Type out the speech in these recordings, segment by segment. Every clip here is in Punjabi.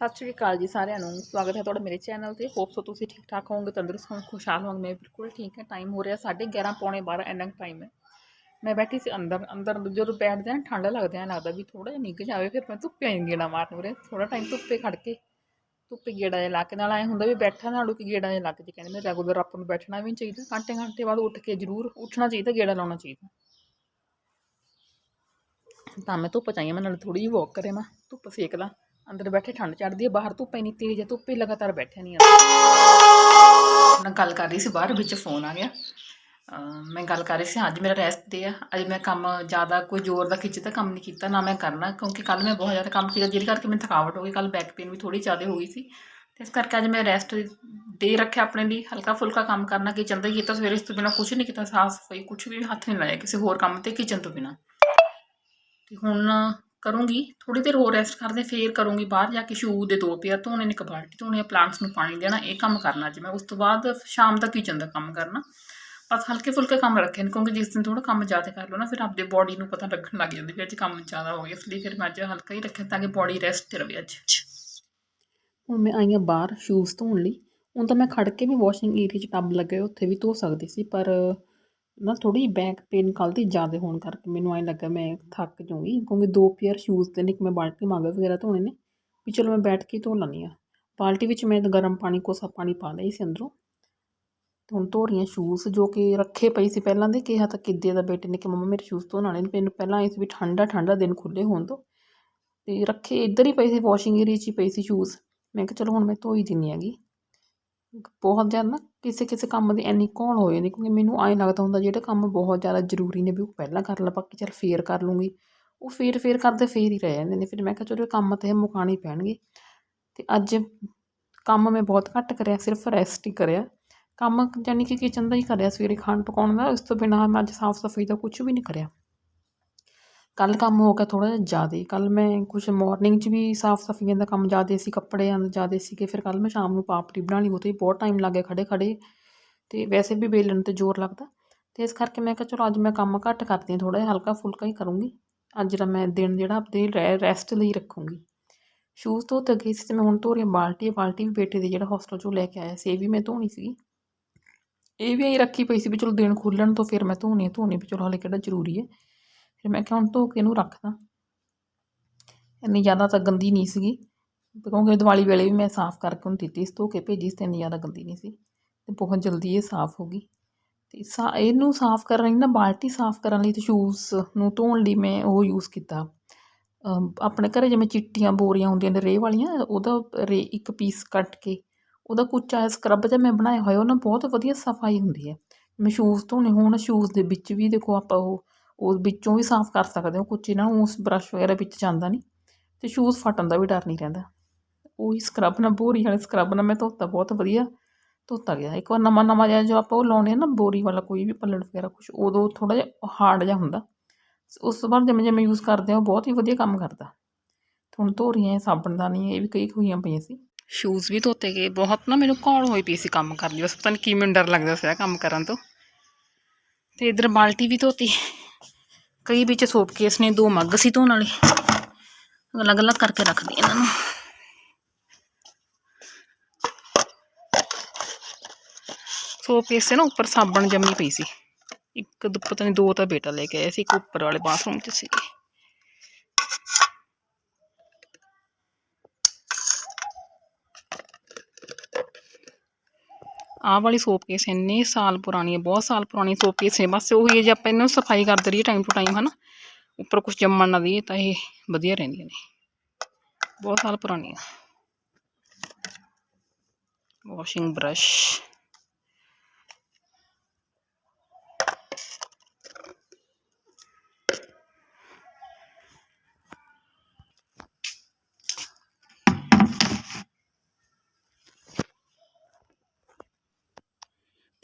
ਸਤਿ ਸ਼੍ਰੀ ਅਕਾਲ ਜੀ ਸਾਰਿਆਂ ਨੂੰ। ਸਵਾਗਤ ਹੈ ਤੁਹਾਡਾ ਮੇਰੇ ਚੈਨਲ ਤੇ। ਹੋਪ ਸੋ ਤੁਸੀਂ ਠੀਕ ਠਾਕ ਹੋਵੋਗੇ, ਤੰਦਰੁਸਤ ਹੋਵੋਗੇ ਖੁਸ਼ਹਾਲ ਹੋਵੋਗੇ। ਮੈਂ ਬਿਲਕੁਲ ਠੀਕ ਹੈ। ਟਾਈਮ ਹੋ ਰਿਹਾ 11:30 ਪੌਣੇ 12 ਇੰਨਾ ਟਾਈਮ ਹੈ। ਮੈਂ ਬੈਠੀ ਸੀ ਅੰਦਰ। ਅੰਦਰ ਜਦੋਂ ਬੈਠਦੇ ਹਾਂ, ਠੰਡ ਲੱਗਦਾ ਹੈ ਲੱਗਦਾ ਵੀ ਥੋੜਾ ਜਿਹਾ ਨਿੱਘ ਜਾਵੇ, ਫਿਰ ਮੈਂ ਧੁੱਪੇ ਆਈ ਗੇੜਾ ਮਾਰਨ ਉਰੇ। ਥੋੜਾ ਟਾਈਮ ਧੁੱਪੇ ਖੜ ਕੇ, ਧੁੱਪੇ ਗੇੜਾ ਜਿਹਾ ਲਾ ਕੇ ਨਾਲ ਐ ਹੁੰਦਾ ਵੀ ਬੈਠਾ ਨਾਲੋਂ ਕਿ ਗੇੜਾ ਜਿਹਾ ਲੱਗ ਜੇ। ਕਹਿੰਦੇ ਮੈਂ ਰੈਗੂਲਰ ਆਪਾਂ ਨੂੰ ਬੈਠਣਾ ਵੀ ਨਹੀਂ ਚਾਹੀਦਾ। ਘੰਟੇ ਘੰਟੇ ਬਾਅਦ ਉੱਠ ਕੇ ਜ਼ਰੂਰ ਉੱਠਣਾ ਚਾਹੀਦਾ, ਗੇੜਾ ਲਾਉਣਾ ਚਾਹੀਦਾ। ਤਾਂ ਮੈਂ ਧੁੱਪ ਚਾਹੀਏ ਮੈਂ ਨਾਲ ਥੋੜੀ ਜਿਹੀ ਵਾਕ ਕਰੇ, ਮੈਂ ਧੁੱਪ ਸੇਕ ਲਾਂ। ਅੰਦਰ ਬੈਠੇ, ਠੰਡ ਚੜਦੀ ਹੈ, ਬਾਹਰ ਧੁੱਪ ਇੰਨੀ ਤੇਜ਼ ਹੈ, ਧੁੱਪੇ ਲਗਾਤਾਰ ਬੈਠਿਆ ਨਹੀਂ ਆਉਂਦਾ ਮੈਂ ਗੱਲ ਕਰ ਰਹੀ ਸੀ ਬਾਹਰ ਵਿੱਚ, ਫੋਨ ਆ ਗਿਆ। ਮੈਂ ਗੱਲ ਕਰ ਰਹੀ ਸੀ, ਅੱਜ ਮੇਰਾ ਰੈਸਟ ਡੇ ਆ। ਅੱਜ ਮੈਂ ਕੰਮ ਜ਼ਿਆਦਾ ਕੋਈ ਜ਼ੋਰ ਦਾ ਖਿੱਚਦਾ ਕੰਮ ਨਹੀਂ ਕੀਤਾ, ਨਾ ਮੈਂ ਕਰਨਾ, ਕਿਉਂਕਿ ਕੱਲ ਮੈਂ ਬਹੁਤ ਜ਼ਿਆਦਾ ਕੰਮ ਕੀਤਾ, ਜਿਹਦੇ ਕਰਕੇ ਮੈਨੂੰ ਥਕਾਵਟ ਹੋ ਗਈ। ਕੱਲ ਬੈਕ ਪੇਨ ਵੀ ਥੋੜੀ ਜ਼ਿਆਦਾ ਹੋ ਗਈ ਸੀ। ਤੇ ਇਸ ਕਰਕੇ ਅੱਜ ਮੈਂ ਰੈਸਟ ਡੇ ਰੱਖਿਆ ਆਪਣੇ ਲਈ। ਹਲਕਾ ਫੁਲਕਾ ਕੰਮ ਕਰਨਾ ਕਿਚਨ ਦਾ ਹੀ ਕੀਤਾ। ਸਵੇਰੇ ਇਸ ਤੋਂ ਬਿਨਾਂ ਕੁਝ ਨਹੀਂ ਕੀਤਾ ਸਾਫ਼ ਸਫ਼ਾਈ ਕੁਝ ਵੀ ਹੱਥ ਨਹੀਂ ਲਾਇਆ ਕਿਸੇ ਹੋਰ ਕੰਮ ਤੇ ਕਿਚਨ ਤੋਂ ਬਿਨਾਂ। ਤੇ ਹੁਣ ਕਰੂੰਗੀ ਥੋੜੀ ਦੇਰ ਹੋਰ ਰੈਸਟ ਕਰਦੇ, ਫੇਰ ਕਰੂੰਗੀ ਬਾਹਰ ਜਾ ਕੇ ਸ਼ੂ ਦੇ ਦੋ ਪੇਅਰ ਧੋਣੇ ਨੇ, ਇੱਕ ਬਾਲਟੀ ਧੋਣੀ ਆ ਪਲਾਂਟਸ ਨੂੰ ਪਾਣੀ ਦੇਣਾ, ਇਹ ਕੰਮ ਕਰਨਾ ਅੱਜ ਮੈਂ। ਉਸ ਤੋਂ ਬਾਅਦ ਸ਼ਾਮ ਤੱਕ ਕਿਚਨ ਦਾ ਕੰਮ ਕਰਨਾ। ਬਸ ਹਲਕੇ ਫੁਲਕੇ ਕੰਮ ਰੱਖੇ ਨੇ, ਕਿਉਂਕਿ ਜਿਸ ਦਿਨ ਥੋੜਾ ਕੰਮ ਜ਼ਿਆਦਾ ਕਰ ਲਓ ਨਾ, ਫਿਰ ਆਪਦੇ ਬੋਡੀ ਨੂੰ ਪਤਾ ਲੱਗਣ ਲੱਗ ਜਾਂਦਾ ਵੀ ਅੱਜ ਕੰਮ ਜ਼ਿਆਦਾ ਹੋ ਗਿਆ। ਇਸ ਲਈ ਫਿਰ ਮੈਂ ਅੱਜ ਹਲਕਾ ਹੀ ਰੱਖਿਆ ਤਾਂ ਕਿ ਬੋਡੀ ਰੈਸਟ ਤੇ ਰਵੇ ਅੱਜ। ਹੁਣ ਮੈਂ ਆਈ ਹਾਂ ਬਾਹਰ ਸ਼ੂਜ਼ ਧੋਣ ਲਈ। ਹੁਣ ਤਾਂ ਮੈਂ ਖੜ ਕੇ ਵੀ ਵਾਸ਼ਿੰਗ ਏਰੀਆ 'ਚ ਟੱਬ ਲੱਗੇ ਉੱਥੇ ਵੀ ਧੋ ਸਕਦੀ ਸੀ, ਪਰ ਨਾ ਥੋੜੀ ਬੈਕ ਪੇਨ ਕੱਲ੍ਹ ਦੀ ਜ਼ਿਆਦਾ ਹੋਣ ਕਰਕੇ ਮੈਨੂੰ ਐਂ ਲੱਗਾ ਮੈਂ ਥੱਕ ਜਾਊਂਗੀ, ਕਿਉਂਕਿ ਦੋ ਪੇਅਰ ਸ਼ੂਜ਼ ਤੇ ਨੇ ਇੱਕ ਮੈਂ ਬਾਲਟੀ ਮੰਗਾ ਵਗੈਰਾ ਧੋਣੇ ਨੇ, ਵੀ ਚਲੋ ਮੈਂ ਬੈਠ ਕੇ ਧੋ ਲੈਂਦੀ ਹਾਂ। ਬਾਲਟੀ ਵਿੱਚ ਮੈਂ ਗਰਮ ਪਾਣੀ, ਕੋਸਾ ਪਾਣੀ ਪਾ ਲਿਆ ਸੀ ਅੰਦਰੋਂ। ਤੇ ਹੁਣ ਧੋ ਰਹੀ ਹਾਂ ਸ਼ੂਜ਼ ਜੋ ਕਿ ਰੱਖੇ ਪਈ ਸੀ ਪਹਿਲਾਂ ਦੇ, ਕਿਹਾ ਤਾਂ ਕਿੱਦੇ ਦਾ ਬੇਟੇ ਨੇ ਕਿ ਮੰਮਾ ਮੇਰੇ ਸ਼ੂਜ਼ ਧੋਣ ਵਾਲੇ ਨੇ, ਮੈਨੂੰ ਪਹਿਲਾਂ ਆਏ ਸੀ ਵੀ ਠੰਡਾ ਠੰਡਾ ਦਿਨ ਖੁੱਲੇ ਹੋਣ ਤੋਂ। ਤੇ ਰੱਖੇ ਇੱਧਰ ਹੀ ਪਈ ਸੀ ਵਾਸ਼ਿੰਗ ਏਰੀਆ 'ਚ ਹੀ ਪਈ ਸੀ ਸ਼ੂਜ਼ ਮੈਂ ਕਿਹਾ ਚਲੋ ਹੁਣ ਮੈਂ ਧੋ ਹੀ ਦਿੰਨੀ ਹੈਗੀ। ਬਹੁਤ ਜ਼ਿਆਦਾ ਨਾ ਕਿਸੇ ਕਿਸੇ ਕੰਮ ਦੀ ਇੰਨੀ ਘੋਲ ਹੋ ਜਾਂਦੀ, ਕਿਉਂਕਿ ਮੈਨੂੰ ਐਂ ਲੱਗਦਾ ਹੁੰਦਾ ਜਿਹੜੇ ਕੰਮ ਬਹੁਤ ਜ਼ਿਆਦਾ ਜ਼ਰੂਰੀ ਨੇ ਵੀ ਉਹ ਪਹਿਲਾਂ ਕਰ ਲਾ, ਬਾਕੀ ਚੱਲ ਫੇਰ ਕਰ ਲੂੰਗੀ। ਉਹ ਫੇਰ ਫੇਰ ਕਰਦੇ ਫੇਰ ਹੀ ਰਹਿ ਜਾਂਦੇ ਨੇ, ਫਿਰ ਮੈਂ ਕਿਹਾ ਚਲੋ ਕੰਮ ਤਾਂ ਇਹ ਮੁਕਾਣੇ ਪੈਣਗੇ। ਅਤੇ ਅੱਜ ਕੰਮ ਮੈਂ ਬਹੁਤ ਘੱਟ ਕਰਿਆ, ਸਿਰਫ ਰੈਸਟ ਹੀ ਕਰਿਆ। ਕੰਮ ਯਾਨੀ ਕਿ ਕਿਚਨ ਦਾ ਹੀ ਕਰਿਆ, ਸਵੇਰੇ ਖਾਣ ਪਕਾਉਣ ਦਾ ਉਸ ਤੋਂ ਬਿਨਾਂ ਮੈਂ ਅੱਜ ਸਾਫ਼ ਸਫ਼ਾਈ ਦਾ ਕੁਝ ਵੀ ਨਹੀਂ ਕਰਿਆ। ਕੱਲ ਕੰਮ ਹੋ ਗਿਆ ਥੋੜਾ ਜਿਹਾ ਜ਼ਿਆਦਾ ਕੱਲ ਮੈਂ ਕੁਝ ਮਾਰਨਿੰਗ 'ਚ ਵੀ ਸਾਫ਼ ਸਫਾਈਆਂ ਦਾ ਕੰਮ ਜ਼ਿਆਦਾ ਸੀ, ਕੱਪੜਿਆਂ ਦਾ ਜ਼ਿਆਦਾ ਸੀਗੇ ਫਿਰ ਕੱਲ ਮੈਂ ਸ਼ਾਮ ਨੂੰ ਪਾਪੜੀ ਬਣਾਉਣੀ ਉਹ 'ਤੇ ਬਹੁਤ ਟਾਈਮ ਲੱਗ ਗਿਆ ਖੜੇ ਖੜੇ ਤੇ ਵੈਸੇ ਵੀ ਵੇਲਣ 'ਤੇ ਜ਼ੋਰ ਲੱਗਦਾ। ਤੇ ਇਸ ਕਰਕੇ ਮੈਂ ਕਿਹਾ ਚਲੋ ਅੱਜ ਮੈਂ ਕੰਮ ਘੱਟ ਕਰਦੀ ਹਾਂ ਥੋੜਾ ਜਿਹਾ ਹਲਕਾ ਫੁਲਕਾ ਹੀ ਕਰੂੰਗੀ। ਅੱਜ ਦਾ ਮੈਂ ਦਿਨ ਜਿਹੜਾ ਆਪਣੇ ਰੈਸਟ ਲਈ ਰੱਖੂੰਗੀ। ਸ਼ੂਜ਼ ਧੋ ਤੇ ਗਈ ਸੀ ਤੇ ਮੈਂ ਹੁਣ ਧੋ ਰਹੀ ਹਾਂ ਬਾਲਟੀ ਬਾਲਟੀ ਵੀ ਬੇਟੇ ਦੇ ਜਿਹੜਾ ਹੋਸਟਲ 'ਚੋਂ ਲੈ ਕੇ ਆਇਆ ਸੀ, ਇਹ ਵੀ ਮੈਂ ਧੋਣੀ ਸੀਗੀ। ਇਹ ਵੀ ਐਂ ਰੱਖੀ ਪਈ ਸੀ ਵੀ ਚਲੋ ਦਿਨ ਖੁੱਲਣ ਤੋਂ ਫਿਰ ਮੈਂ ਧੋਣੀ ਹੈ ਧੋਣੀ ਵੀ ਚਲੋ ਹਾਲੇ ਕਿਹੜਾ ਜ਼ਰੂਰੀ ਹੈ। ਫਿਰ ਮੈਂ ਕਿਹਾ ਹੁਣ ਧੋ ਕੇ ਇਹਨੂੰ ਰੱਖਦਾ। ਇੰਨੀ ਜ਼ਿਆਦਾ ਤਾਂ ਗੰਦੀ ਨਹੀਂ ਸੀਗੀ। ਕਿਉਂਕਿ ਦੀਵਾਲੀ ਵੇਲੇ ਵੀ ਮੈਂ ਸਾਫ਼ ਕਰਕੇ ਉਹਨੂੰ ਦਿੱਤੀ ਸੀ, ਧੋ ਕੇ ਭੇਜੀ ਸੀ ਤੇ ਇੰਨੀ ਜ਼ਿਆਦਾ ਗੰਦੀ ਨਹੀਂ ਸੀ। ਤੇ ਬਹੁਤ ਜਲਦੀ ਇਹ ਸਾਫ਼ ਹੋ ਗਈ। ਤੇ ਸਾ ਇਹਨੂੰ ਸਾਫ਼ ਕਰਨ ਲਈ ਨਾ, ਬਾਲਟੀ ਸਾਫ਼ ਕਰਨ ਲਈ ਤੇ ਸ਼ੂਜ਼ ਨੂੰ ਧੋਣ ਲਈ ਮੈਂ ਉਹ ਯੂਜ਼ ਕੀਤਾ। ਆਪਣੇ ਘਰੇ ਜਿਵੇਂ ਚਿੱਟੀਆਂ ਬੋਰੀਆਂ ਹੁੰਦੀਆਂ ਨੇ, ਰੇਹ ਵਾਲੀਆਂ, ਉਹਦਾ ਰੇ ਇੱਕ ਪੀਸ ਕੱਟ ਕੇ ਉਹਦਾ ਕੁੱਚਾ ਸਕਰਬ ਜਿਹਾ ਮੈਂ ਬਣਾਇਆ ਹੋਇਆ ਉਹ ਨਾ ਬਹੁਤ ਵਧੀਆ ਸਫ਼ਾਈ ਹੁੰਦੀ ਹੈ। ਮੈਂ ਸ਼ੂਜ਼ ਧੋਣੇ, ਹੋਣ ਸ਼ੂਜ਼ ਦੇ ਵਿੱਚ ਵੀ ਦੇਖੋ ਆਪਾਂ ਉਹ ਉਹ ਵਿੱਚੋਂ ਵੀ ਸਾਫ਼ ਕਰ ਸਕਦੇ ਹੋ ਕੁਝ ਇਹਨਾਂ ਨੂੰ ਉਸ ਬਰਸ਼ ਵਗੈਰਾ ਵਿੱਚ ਜਾਂਦਾ ਨਹੀਂ ਤੇ ਸ਼ੂਜ਼ ਫਟਣ ਦਾ ਵੀ ਡਰ ਨਹੀਂ ਰਹਿੰਦਾ। ਉਹੀ ਸਕਰਬ ਨਾਲ, ਬੋਰੀ ਵਾਲੇ ਸਕਰਬ ਨਾਲ ਮੈਂ ਧੋਤਾ ਬਹੁਤ ਵਧੀਆ, ਧੋਤਾ ਗਿਆ। ਇੱਕ ਵਾਰ ਨਵਾਂ ਨਵਾਂ ਜਿਹਾ ਜੋ ਆਪਾਂ ਉਹ ਲਾਉਣੇ ਆ ਨਾ, ਬੋਰੀ ਵਾਲਾ ਕੋਈ ਵੀ ਪੱਲੜ ਵਗੈਰਾ ਕੁਝ ਉਦੋਂ ਥੋੜਾ ਜਿਹਾ ਹਾਰਡ ਜਿਹਾ ਹੁੰਦਾ। ਉਸ ਤੋਂ ਬਾਅਦ ਜਿਵੇਂ ਜਿਵੇਂ ਯੂਜ਼ ਕਰਦੇ ਆ ਉਹ ਬਹੁਤ ਹੀ ਵਧੀਆ ਕੰਮ ਕਰਦਾ। ਹੁਣ ਧੋ ਰਹੀ ਹਾਂ ਸਾਬਣ ਦਾ ਨਹੀਂ, ਇਹ ਵੀ ਕਈ ਹੋਈਆਂ ਪਈਆਂ ਸੀ। ਸ਼ੂਜ਼ ਵੀ ਧੋਤੇ ਗਏ, ਬਹੁਤ ਨਾ ਮੈਨੂੰ ਘੌਲ ਹੋਈ ਪਈ ਸੀ ਕੰਮ ਕਰਨ ਲਈ। ਬਸ ਪਤਾ ਨਹੀਂ ਕੀ ਮੈਨੂੰ ਡਰ ਲੱਗਦਾ ਸੀ ਕੰਮ ਕਰਨ ਤੋਂ। ਤੇ ਇਧਰ ਬਾਲਟੀ ਵੀ ਧੋਤੀ। ਕਈ ਵਿੱਚ ਸੋਪ ਕੇਸ ਨੇ ਦੋ ਮੱਗ ਸੀ ਧੋਣ ਵਾਲੇ। ਅਲੱਗ ਅਲੱਗ ਕਰਕੇ ਰੱਖਦੀ ਇਹਨਾਂ ਨੂੰ। ਸੋਪ ਕੇਸ ਤੇ ਨਾ ਉੱਪਰ ਸਾਬਣ ਜੰਮੀ ਪਈ ਸੀ। ਇੱਕ ਦੋ ਪਤਾ ਨਹੀਂ ਦੋ ਤਾਂ ਬੇਟਾ ਲੈ ਕੇ ਆਇਆ ਸੀ, ਇੱਕ ਉੱਪਰ ਵਾਲੇ ਬਾਥਰੂਮ 'ਚ ਸੀ ਆਹ ਵਾਲੀ ਸੋਪ ਕੇਸ ਇੰਨੇ ਸਾਲ ਪੁਰਾਣੀ ਹੈ, ਬਹੁਤ ਸਾਲ ਪੁਰਾਣੀ ਸੋਪ ਕੇਸ ਹੈ ਬਸ ਉਹੀ ਹੈ ਜੇ ਆਪਾਂ ਇਹਨਾਂ ਨੂੰ ਸਫ਼ਾਈ ਕਰਦੇ ਰਹੀਏ ਟਾਈਮ ਟੂ ਟਾਈਮ ਹਨਾ, ਉੱਪਰ ਕੁਝ ਜੰਮਣ ਨਾ ਦਈਏ ਤਾਂ ਇਹ ਵਧੀਆ ਰਹਿੰਦੀਆਂ ਨੇ। ਬਹੁਤ ਸਾਲ ਪੁਰਾਣੀ ਹੈ ਵਾਸ਼ਿੰਗ ਬ੍ਰਸ਼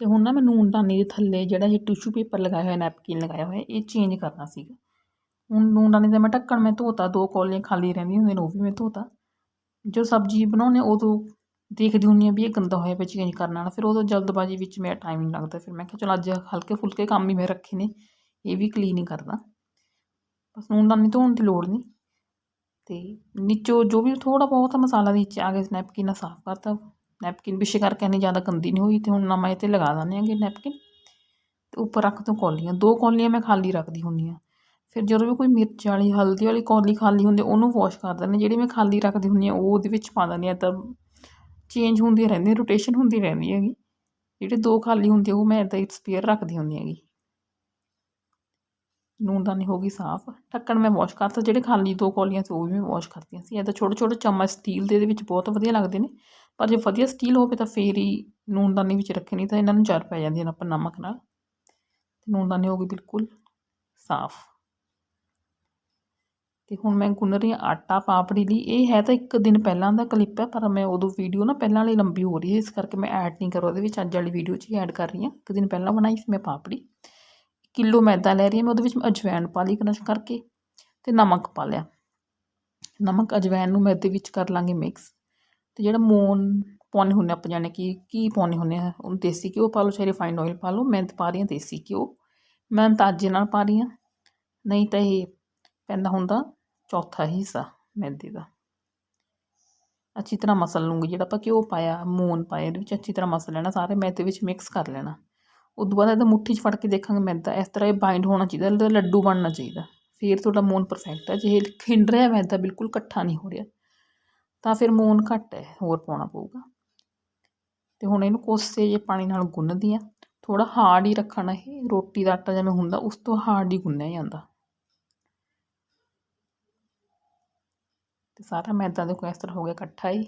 ਤੇ ਹੁਣ ਨਾ ਮੈਂ ਨੂਨਦਾਨੀ ਦੇ ਥੱਲੇ ਜਿਹੜਾ ਇਹ ਟਿਸ਼ੂ ਪੇਪਰ ਲਗਾਇਆ ਹੋਇਆ ਨੈਪਕਿਨ ਲਗਾਇਆ ਹੋਇਆ, ਇਹ ਚੇਂਜ ਕਰਨਾ ਸੀਗਾ। ਹੁਣ ਨੂਨਦਾਨੀ ਦਾ ਮੈਂ ਢੱਕਣ ਮੈਂ ਧੋਤਾ, ਦੋ ਕੌਲੀਆਂ ਖਾਲੀ ਰਹਿੰਦੀਆਂ ਹੁੰਦੀਆਂ ਨੇ, ਉਹ ਵੀ ਮੈਂ ਧੋਤਾ। ਜੋ ਸਬਜ਼ੀ ਬਣਾਉਂਦੇ ਉਦੋਂ ਦੇਖਦੀ ਹੁੰਦੀ ਹਾਂ ਵੀ ਇਹ ਗੰਦਾ ਹੋਇਆ ਪਿਆ ਚੇਂਜ ਕਰਨ ਵਾਲਾ ਫਿਰ ਉਦੋਂ ਜਲਦਬਾਜ਼ੀ ਵਿੱਚ ਮੇਰਾ ਟਾਈਮ ਨਹੀਂ ਲੱਗਦਾ। ਫਿਰ ਮੈਂ ਕਿਹਾ, ਚਲ ਅੱਜ ਹਲਕੇ ਫੁਲਕੇ ਕੰਮ ਹੀ ਮੈਂ ਰੱਖੇ ਨੇ, ਇਹ ਵੀ ਕਲੀਨ ਹੀ ਕਰਦਾ। ਬਸ ਨੂਨਦਾਨੀ ਧੋਣ ਦੀ ਲੋੜ ਨਹੀਂ ਤੇ ਨੀਚੋਂ ਜੋ ਵੀ ਥੋੜਾ ਬਹੁਤ ਮਸਾਲਾ ਨੀਚੇ ਆ ਗਿਆ ਨੈਪਕਿਨ ਨਾਲ ਸਾਫ਼ ਕਰਤਾ। ਨੈਪਕਿਨ ਵਿਛੇ ਕਰਕੇ ਇੰਨੀ ਜ਼ਿਆਦਾ ਗੰਦੀ ਨਹੀਂ ਹੋਈ ਤੇ ਹੁਣ ਨਵਾਂ ਇਹ 'ਤੇ ਲਗਾ ਦਿੰਦੇ ਆਂਗੇ ਨੈਪਕਿਨ। ਤੇ ਉੱਪਰ ਰੱਖ ਦੋ ਕੌਲੀਆਂ ਦੋ ਕੌਲੀਆਂ ਮੈਂ ਖਾਲੀ ਰੱਖਦੀ ਹੁੰਦੀ ਹਾਂ। ਫਿਰ ਜਦੋਂ ਵੀ ਕੋਈ ਮਿਰਚ ਵਾਲੀ, ਹਲਦੀ ਵਾਲੀ ਕੌਲੀ ਖਾਲੀ ਹੁੰਦੀ, ਉਹਨੂੰ ਵਾਸ਼ ਕਰ ਦਿੰਦੇ ਜਿਹੜੀ ਮੈਂ ਖਾਲੀ ਰੱਖਦੀ ਹੁੰਦੀ ਹਾਂ, ਉਹ ਉਹਦੇ ਵਿੱਚ ਪਾ ਦਿੰਦੀ ਹਾਂ। ਤਾਂ ਚੇਂਜ ਹੁੰਦੀ ਰਹਿੰਦੀ ਰੋਟੇਸ਼ਨ ਹੁੰਦੀ ਰਹਿੰਦੀ ਹੈਗੀ। ਜਿਹੜੇ ਦੋ ਖਾਲੀ ਹੁੰਦੇ ਉਹ ਮੈਂ ਇੱਦਾਂ ਹੀ ਸਪੇਅਰ ਰੱਖਦੀ ਹੁੰਦੀ ਹੈਗੀ। ਨੂਨਦਾਨੀ ਹੋ ਗਈ ਸਾਫ਼। ਢੱਕਣ ਮੈਂ ਵਾਸ਼ ਕਰਤਾ, ਜਿਹੜੇ ਖਾਲੀ ਦੋ ਕੌਲੀਆਂ ਸੀ, ਉਹ ਵੀ ਮੈਂ ਵਾਸ਼ ਕਰਤੀਆਂ ਸੀ। ਇੱਦਾਂ ਛੋਟੇ ਛੋਟੇ ਚਮਚ ਸਟੀਲ ਦੇ, ਇਹਦੇ ਵਿੱਚ ਬਹੁਤ ਵਧੀਆ ਲੱਗਦੇ ਨੇ। ਪਰ ਜੇ ਵਧੀਆ ਸਟੀਲ ਹੋਵੇ ਤਾਂ ਫੇਰ ਹੀ ਨੂਨਦਾਨੀ ਵਿੱਚ ਰੱਖੇ, ਨਹੀਂ ਤਾਂ ਇਹਨਾਂ ਨੂੰ ਜਰ ਪੈ ਜਾਂਦੀਆਂ ਨੇ ਆਪਾਂ ਨਮਕ ਨਾਲ। ਨੂਨਦਾਨੀ ਹੋ ਗਈ ਬਿਲਕੁਲ ਸਾਫ਼। ਤੇ ਹੁਣ ਮੈਂ ਗੁੰਨ ਰਹੀ ਹਾਂ ਆਟਾ ਪਾਪੜੀ ਲਈ। ਇਹ ਹੈ ਤਾਂ ਇੱਕ ਦਿਨ ਪਹਿਲਾਂ ਦਾ ਕਲਿੱਪ ਹੈ, ਪਰ ਮੈਂ ਉਦੋਂ ਵੀਡੀਓ ਨਾ ਪਹਿਲਾਂ ਵਾਲੀ ਲੰਬੀ ਹੋ ਰਹੀ ਹੈ, ਇਸ ਕਰਕੇ ਮੈਂ ਐਡ ਨਹੀਂ ਕਰ ਉਹਦੇ ਵਿੱਚ ਅੱਜ ਵਾਲੀ ਵੀਡੀਓ 'ਚ ਹੀ ਐਡ ਕਰ ਰਹੀ ਹਾਂ। ਇੱਕ ਦਿਨ ਪਹਿਲਾਂ ਬਣਾਈ ਸੀ ਮੈਂ ਪਾਪੜੀ। ਕਿਲੋ ਮੈਦਾ ਲੈ ਰਹੀ ਹਾਂ, ਮੈਂ ਉਹਦੇ ਵਿੱਚ ਅਜਵੈਣ ਪਾ ਲਈ ਕ੍ਰਸ਼ ਕਰਕੇ ਤੇ ਨਮਕ ਪਾ ਲਿਆ। ਨਮਕ, ਅਜਵੈਣ ਨੂੰ ਮੈਦੇ ਵਿੱਚ ਕਰ ਲਾਂਗੇ ਮਿਕਸ ਤੇ ਜਿਹੜਾ ਮੂਨ ਪਾਉਣੇ ਹੁੰਦੇ ਆਪਾਂ, ਜਾਣੇ ਕਿ ਕੀ ਪਾਉਣੇ ਹੁੰਦੇ ਆ ਉਹਨੂੰ ਦੇਸੀ ਘਿਓ ਪਾ ਲਓ, ਚਾਹੇ ਰਿਫਾਈਨਡ ਆਇਲ ਪਾ ਲਓ ਮੈਂ ਤਾਂ ਪਾ ਰਹੀ ਹਾਂ ਦੇਸੀ ਘਿਓ। ਮੈਂ ਅੰਦਾਜ਼ੇ ਨਾਲ ਪਾ ਰਹੀ ਹਾਂ, ਨਹੀਂ ਤਾਂ ਇਹ ਪੈਂਦਾ ਹੁੰਦਾ ਚੌਥਾ ਹਿੱਸਾ ਮੈਦੇ ਦਾ। ਅੱਛੀ ਤਰ੍ਹਾਂ ਮਸਲ ਲੂੰਗੀ, ਜਿਹੜਾ ਆਪਾਂ ਘਿਓ ਪਾਇਆ ਮੂਨ ਪਾਇਆ, ਇਹਦੇ ਵਿੱਚ ਅੱਛੀ ਤਰ੍ਹਾਂ ਮਸਲ ਲੈਣਾ, ਸਾਰੇ ਮੈਦੇ ਵਿੱਚ ਮਿਕਸ ਕਰ ਲੈਣਾ। ਉਦੋਂ ਬਾਅਦ ਇਹਦਾ ਮੁੱਠੀ 'ਚ ਫੜ ਕੇ ਦੇਖਾਂਗੇ ਮੈਦਾ ਇਸ ਤਰ੍ਹਾਂ ਇਹ ਬਾਈਂਡ ਹੋਣਾ ਚਾਹੀਦਾ, ਇਹਦਾ ਲੱਡੂ ਬਣਨਾ ਚਾਹੀਦਾ। ਫਿਰ ਤੁਹਾਡਾ ਮੋਨ ਪਰਫੈਕਟ ਹੈ। ਜੇ ਖਿੰਡ ਰਿਹਾ ਮੈਦਾ ਬਿਲਕੁਲ ਇਕੱਠਾ ਨਹੀਂ ਹੋ ਰਿਹਾ, ਤਾਂ ਫਿਰ ਮੋਨ ਘੱਟ ਹੈ, ਹੋਰ ਪਾਉਣਾ ਪਊਗਾ। ਤੇ ਹੁਣ ਇਹਨੂੰ ਕੋਸੇ ਜੇ ਪਾਣੀ ਨਾਲ ਗੁੰਨਦੀ ਆ ਥੋੜਾ ਹਾਰਡ ਹੀ ਰੱਖਣਾ ਇਹ, ਰੋਟੀ ਦਾ ਆਟਾ ਜਿਵੇਂ ਹੁੰਦਾ, ਉਸ ਤੋਂ ਹਾਰਡ ਹੀ ਗੁੰਨਿਆ ਜਾਂਦਾ। ਤੇ ਸਾਰਾ ਮੈਦਾ ਦੇਖੋ ਇਸ ਤਰ੍ਹਾਂ ਹੋ ਗਿਆ ਇਕੱਠਾ ਹੀ।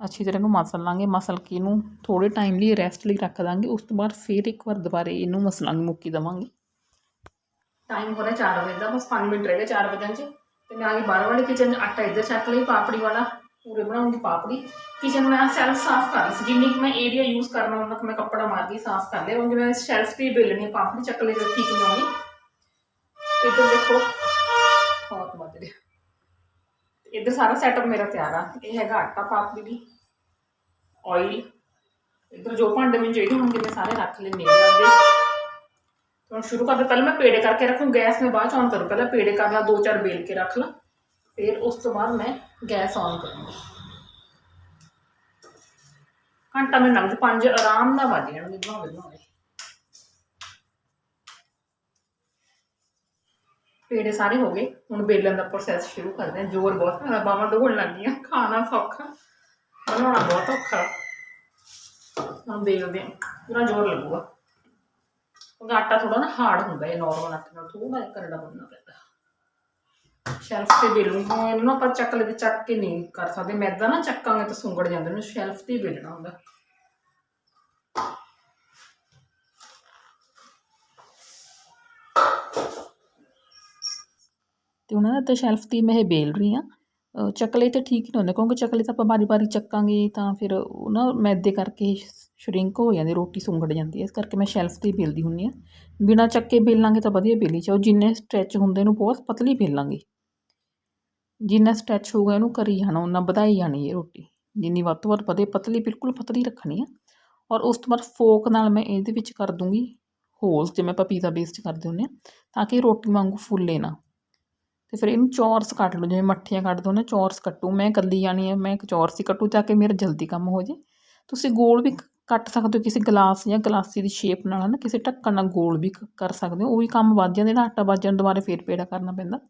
ਅੱਛੀ ਤਰ੍ਹਾਂ ਨੂੰ ਮਸਲ ਲਾਂਗੇ, ਮਸਲ ਕੇ ਇਹਨੂੰ ਥੋੜੇ ਟਾਈਮ ਲਈ ਰੈਸਟ ਲਈ ਰੱਖ ਦਾਂਗੇ, ਉਸ ਤੋਂ ਬਾਅਦ ਫਿਰ ਇੱਕ ਵਾਰ ਦੁਬਾਰੇ ਇਹਨੂੰ ਮਸਲਾਂਗੇ ਮੁੱਕੀ ਦਵਾਂਗੇ। ਟਾਈਮ ਹੋ ਰਿਹਾ 4 ਵਜੇ ਦਾ, ਬਸ 5 ਮਿੰਟ ਰਹਿ ਗਏ 4 ਵਜੇ 'ਚ। ਤੇ ਮੈਂ ਆ ਗਈ ਬਾਹਰ ਵਾਲੀ ਕਿਚਨ 'ਚ ਆਟਾ ਇੱਧਰ ਚੱਕ ਲਈ, ਪਾਪੜੀ ਵਾਲਾ, ਪੂਰੇ ਬਣਾਉਂਗੀ ਪਾਪੜੀ। ਕਿਚਨ ਮੈਂ ਸੈਲਫ ਸਾਫ਼ ਕਰ ਰਹੀ ਸੀ, ਜਿੰਨੀ ਕੁ ਮੈਂ ਏਰੀਆ ਯੂਜ਼ ਕਰਨਾ ਉਹਨਾਂ ਕੁ ਮੈਂ ਕੱਪੜਾ ਮਾਰ ਕੇ ਸਾਫ਼ ਕਰ ਲਿਆ। ਕਿਉਂਕਿ ਮੈਂ ਸ਼ੈਲਫ ਤੇ ਹੀ ਬੇਲਣੀ ਪਾਪੜੀ ਚੱਕ ਲਈ ਤਾਂ ਠੀਕ ਨਹੀਂ ਆਉਣੀ ਇੱਧਰ ਦੇਖੋ, ਬਹੁਤ ਵਧੀਆ। ਰਿਹਾ ਇੱਧਰ ਸਾਰਾ ਸੈਟਅਪ ਮੇਰਾ ਤਿਆਰ ਆ। ਇਹ ਹੈਗਾ ਆਟਾ ਪਾਪ ਦੀ ਆਇਲ ਇੱਧਰ ਜੋ ਭਾਂਡੇ ਮੈਨੂੰ ਚਾਹੀਦੇ ਹੋਣਗੇ ਮੈਂ ਸਾਰੇ ਰੱਖ ਲੈਣੇ ਨੇ ਆਪਦੇ ਹੁਣ ਸ਼ੁਰੂ ਕਰਦੇ ਪਹਿਲਾਂ ਮੈਂ ਪੇੜੇ ਕਰਕੇ ਰੱਖੂ, ਗੈਸ ਮੈਂ ਬਾਅਦ ਚ ਔਨ ਕਰੂੰ। ਪਹਿਲਾਂ ਪੇੜੇ ਕਰ ਲਾ, ਦੋ ਚਾਰ ਬੇਲ ਕੇ ਰੱਖ ਲਾ। ਫਿਰ ਉਸ ਤੋਂ ਬਾਅਦ ਮੈਂ ਗੈਸ ਔਨ ਕਰੂੰਗੀ। ਘੰਟਾ ਮੈਨੂੰ ਲੱਗ ਪੰਜ, ਆਰਾਮ ਨਾਲ ਵੱਜ ਜਾਣਗੇ, ਬਣਾਉਂਦੇ ਬਣਾਉਂਦੇ। ਪੇੜੇ ਸਾਰੇ ਹੋ ਗਏ। ਹੁਣ ਬੇਲਣ ਦਾ ਪ੍ਰੋਸੈਸ ਸ਼ੁਰੂ ਕਰਦੇ ਹਾਂ। ਜ਼ੋਰ ਬਹੁਤ ਹੈ ਬਾਹਾਂ ਦੁਖਣ ਲੱਗ ਗਈਆਂ। ਖਾਣਾ ਸੌਖਾ, ਬਣਾਉਣਾ ਬਹੁਤ ਔਖਾ। ਹੁਣ ਦੇਖਦੇ ਹਾਂ। ਪੂਰਾ ਜ਼ੋਰ ਲੱਗੂਗਾ। ਕਿਉਂਕਿ ਆਟਾ ਥੋੜਾ ਨਾ ਹਾਰਡ ਹੁੰਦਾ ਹੈ ਨਾਰਮਲ ਆਟੇ ਨਾਲ। ਥੋੜਾ ਜਿਹਾ ਕਰੜਾ ਬਣਨਾ ਪੈਂਦਾ। ਸ਼ੈਲਫ ਤੇ ਬੇਲੂੰਗਾ ਇਹਨੂੰ ਨਾ ਆਪਾਂ ਚੱਕਲੇ ਤੇ ਚੱਕ ਕੇ ਨਹੀਂ ਕਰ ਸਕਦੇ। ਮੈਦਾ ਨਾ ਚੱਕਾਂਗੇ ਤਾਂ ਸੁੰਗੜ ਜਾਂਦੇ ਨੇ। ਸ਼ੈਲਫ ਤੇ ਹੀ ਬੇਲਣਾ ਹੁੰਦਾ। ਤੇ ਉਹਨਾਂ ਦਾ ਤਾਂ ਸ਼ੈਲਫ ਤੇ ਮੈਂ ਇਹ ਬੇਲ ਰਹੀ ਆ ਚੱਕਲੇ ਤੇ ਠੀਕ ਨਹੀਂ ਹੁੰਦੇ, ਕਿਉਂਕਿ ਚਕਲੇ ਤਾਂ ਆਪਾਂ ਬਾਰੀ ਬਾਰੀ ਚੱਕਾਂਗੇ ਤਾਂ ਫਿਰ ਉਹ ਨਾ ਮੈਦੇ ਕਰਕੇ ਸ਼ਰਿੰਕ ਹੋ ਜਾਂਦੀ, ਰੋਟੀ ਸੁੰਗੜ ਜਾਂਦੀ ਹੈ, ਇਸ ਕਰਕੇ ਮੈਂ ਸ਼ੈਲਫ ਤੇ ਹੀ ਬੇਲਦੀ ਹੁੰਦੀ ਆ ਬਿਨਾ ਚੱਕੇ ਬੇਲਾਂਗੇ ਤਾਂ ਵਧੀਆ ਬੇਲੀ ਚਾਹੋ ਜਿੰਨੇ ਸਟ੍ਰੈਚ ਹੁੰਦੇ ਨੂੰ ਬਹੁਤ ਪਤਲੀ ਬੇਲਾਂਗੇ। ਜਿੰਨਾ ਸਟ੍ਰੈਚ ਹੋਊਗਾ ਇਹਨੂੰ ਕਰੀ ਜਾਣਾ ਉਹਨਾਂ ਵਧਾਈ ਜਾਣੀ ਇਹ ਰੋਟੀ। ਜਿੰਨੀ ਵੱਧ ਤੋਂ ਵੱਧ ਵਧੇ, ਪਤਲੀ, ਬਿਲਕੁਲ ਪਤਲੀ ਰੱਖਣੀ ਆ ਔਰ ਉਸ ਤੋਂ ਬਾਅਦ ਫੋਕ ਨਾਲ ਮੈਂ ਇਹਦੇ ਵਿੱਚ ਕਰ ਦੂੰਗੀ ਹੋਲਸ ਜਿਵੇਂ ਆਪਾਂ ਪੀਜ਼ਾ ਬੇਸ ਕਰਦੇ ਹੁੰਦੇ ਆ ਤਾਂ ਕਿ ਰੋਟੀ ਵਾਂਗੂ ਫੁੱਲੇ ਨਾ। ਤੇ ਫਿਰ ਇਹਨੂੰ ਚੌਰਸ ਕੱਟ ਲਓ, ਜਿਵੇਂ ਮੱਠੀਆਂ ਕੱਟਦੇ ਨਾ, ਚੌਰਸ ਕੱਟੂ। ਮੈਂ ਇਕੱਲੀ ਜਾਣੀ ਆ, ਮੈਂ ਇੱਕ ਚੌਰਸ ਹੀ ਕੱਟੂ ਤਾਂ ਕਿ ਮੇਰਾ ਜਲਦੀ ਕੰਮ ਹੋ ਜੇ। ਤੁਸੀਂ ਗੋਲ ਵੀ ਕੱਟ ਸਕਦੇ ਹੋ ਕਿਸੇ ਗਲਾਸ ਜਾਂ ਗਲਾਸੀ ਦੀ ਸ਼ੇਪ ਨਾਲ ਨਾ ਕਿਸੇ ਢੱਕਣ ਨਾਲ ਗੋਲ ਵੀ ਕ- ਕਰ ਸਕਦੇ ਹੋ। ਉਹ ਵੀ ਕੰਮ ਵੱਧ ਜਾਂਦੇ ਨਾ, ਆਟਾ ਵੱਧ ਜਾਣ ਦੁਬਾਰਾ ਫੇਰ ਪੇੜਾ ਕਰਨਾ ਪੈਂਦਾ।